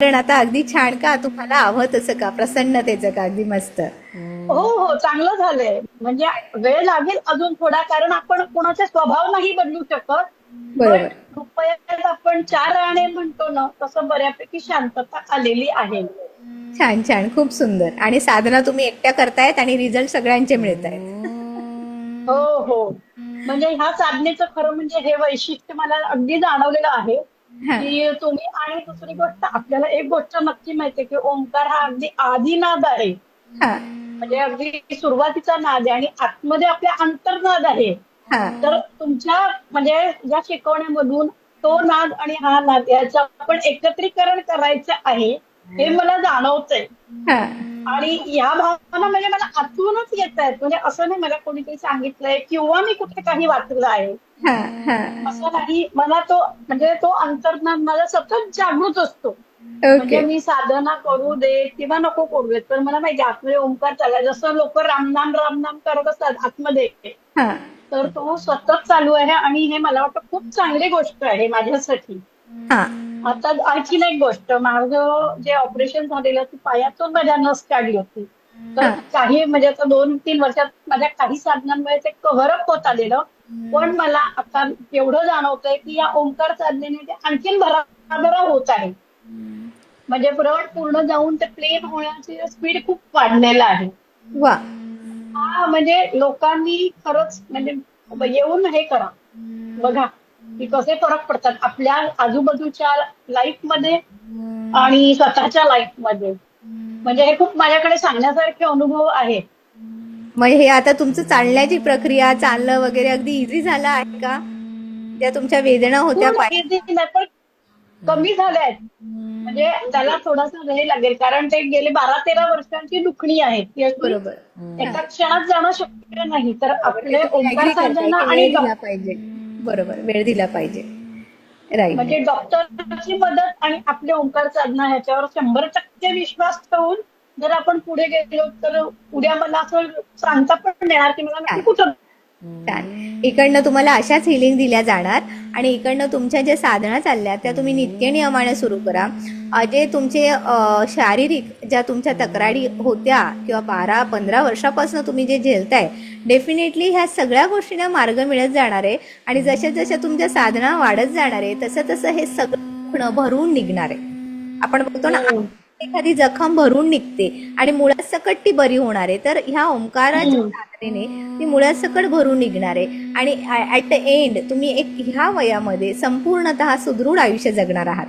वातावरण आता अगदी छान का तुम्हाला हवं तसं का? प्रसन्नतेचं का? अगदी मस्त. हो हो चांगलं झालंय. म्हणजे वेळ लागेल अजून थोडा कारण आपण कोणाचे स्वभाव नाही बदलू शकत. बरोबर. आपण चार आणे म्हणतो ना तसं बऱ्यापैकी शांतता आलेली आहे. छान छान. खूप सुंदर. आणि साधना तुम्ही एकट्या करतायत आणि रिझल्ट सगळ्यांचे मिळत आहेत हो हो. म्हणजे ह्या साधनेचं खरं म्हणजे हे वैशिष्ट्य मला अगदी जाणवलेलं आहे. की तुम्ही आणि दुसरी गोष्ट आपल्याला एक गोष्ट नक्की माहितीये की ओंकार हा अगदी आदिनाद आहे. हा. म्हणजे अगदी सुरुवातीचा नाद आहे आणि आतमध्ये आपल्या अंतर्नाद आहे. तर तुमच्या म्हणजे या शिकवण्यामधून तो नाद आणि हा नाद याचं आपण एकत्रीकरण करायचं आहे हे मला जाणवतंय. आणि या भावना म्हणजे मला आतूनच येत आहेत. म्हणजे असं नाही मला कोणीतरी सांगितलंय किंवा मी कुठे काही वाचलं आहे. असं नाही. मला तो म्हणजे तो अंतर्नाद माझा सतत जागृत असतो. म्हणजे मी साधना करू दे किंवा नको करू देत. पण मला माहिती आतमध्ये ओंकार चालला जसं लोक रामनाम रामनाम करत असतात आतमध्ये तर तो सतत चालू आहे आणि हे मला वाटतं खूप चांगली गोष्ट आहे माझ्यासाठी. आता आणखीन एक गोष्ट माझं जे ऑपरेशन झालेलं ती पायातून माझ्या नस काढली होती. तर. काही म्हणजे आता दोन तीन वर्षात माझ्या काही साधनांमुळे ते कव्हरअप होत आलेलं. पण मला आता एवढं जाणवतंय की या ओंकार साधनेने ते आणखीन भराभरा होत आहे. म्हणजे ब्रड पूर्ण जाऊन ते प्लेन होण्याची स्पीड खूप वाढलेला आहे. वा. हा म्हणजे लोकांनी खरंच म्हणजे येऊन हे करा. बघा. की कसे फरक पडतात आपल्या आजूबाजूच्या लाईफमध्ये आणि स्वतःच्या लाईफमध्ये. म्हणजे हे खूप माझ्याकडे सांगण्यासारखे अनुभव आहेत मग हे आता तुमचं चालण्याची प्रक्रिया चालणं वगैरे अगदी इझी झालं आहे का? ज्या तुमच्या वेदना होत्या नाही, पण कमी झाल्या आहेत. म्हणजे त्याला थोडासा वेळ लागेल कारण ते गेले बारा तेरा वर्षांची दुखणी आहे. बरोबर. एका क्षणात जाणं शक्य नाही तर आपले ओंकार साधना आणि पाहिजे. बरोबर वेळ दिला पाहिजे. राईट. म्हणजे डॉक्टरची मदत आणि आपले ओंकार साधना ह्याच्यावर शंभर टक्के विश्वास ठेवून जर आपण पुढे गेलो तर उद्या मला असं सांगता पण येणार की मला कुठं इकडनं तुम्हाला अशाच हिलिंग दिल्या जाणार आणि इकडनं तुमच्या ज्या साधना चालल्या त्या तुम्ही नित्य नियमाने सुरू करा. जे तुमचे शारीरिक ज्या तुमच्या तक्रारी होत्या किंवा बारा पंधरा वर्षापासून तुम्ही जे झेलताय डेफिनेटली ह्या सगळ्या गोष्टींना मार्ग मिळत जाणार आहे आणि जशा जशा तुमच्या साधना वाढत जाणार आहे तसं तसं हे सगळं भरून निघणार आहे. आपण बघतो ना हो. एखादी जखम भरून निघते आणि मुळात सकट ती बरी होणार आहे. तर ह्या ओंकाराच्या साधनेने ती मुळात सकट भरून निघणार आहे. आणि ऍट द एंड तुम्ही एक ह्या वयामध्ये संपूर्णतः सुदृढ आयुष्य जगणार आहात.